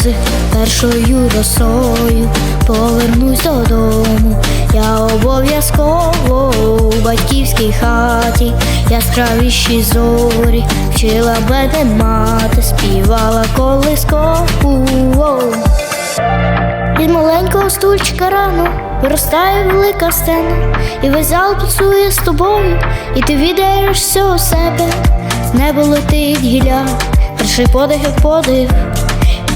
сльози першою росою повернусь додому. Я обов'язково у батьківській хаті, яскравіші зорі, вчила мене мати, співала колискову. Від маленького стульчика рано виростає велика сцена, і весь зал танцює з тобою, і ти віддаєшся у себе. Небо летить гілля, перший подих як подих.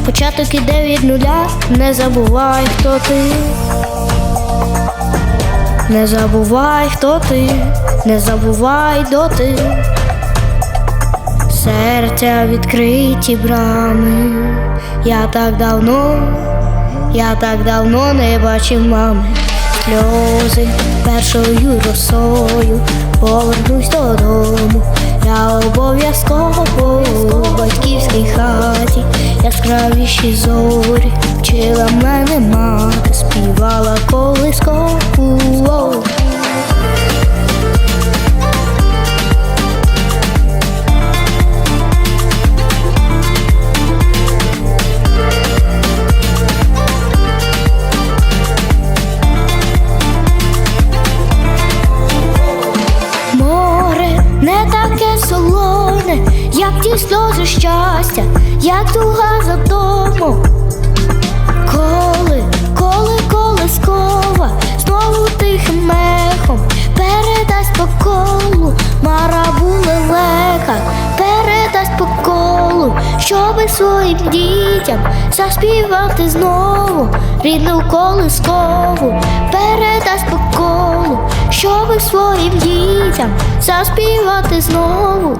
Початок іде від нуля, не забувай, хто ти. Не забувай, хто ти, не забувай доти. Серця відкриті брами. Я так давно, я так давно не бачив мами. Сльози першою росою повернусь додому. Я обов'язково у батьківській хаті, яскравіші зорі, вчила мене мати, співала колискову. Як сльози щастя, як туга за домом. Коли, коли колискова, знову тихим мехом передасть по колу, марабу лелека, передасть по колу, щоби своїм дітям заспівати знову рідну колискову, передасть по колу, щоби своїм дітям заспівати знову.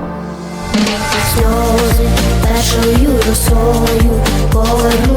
Сльози першою росою поверну.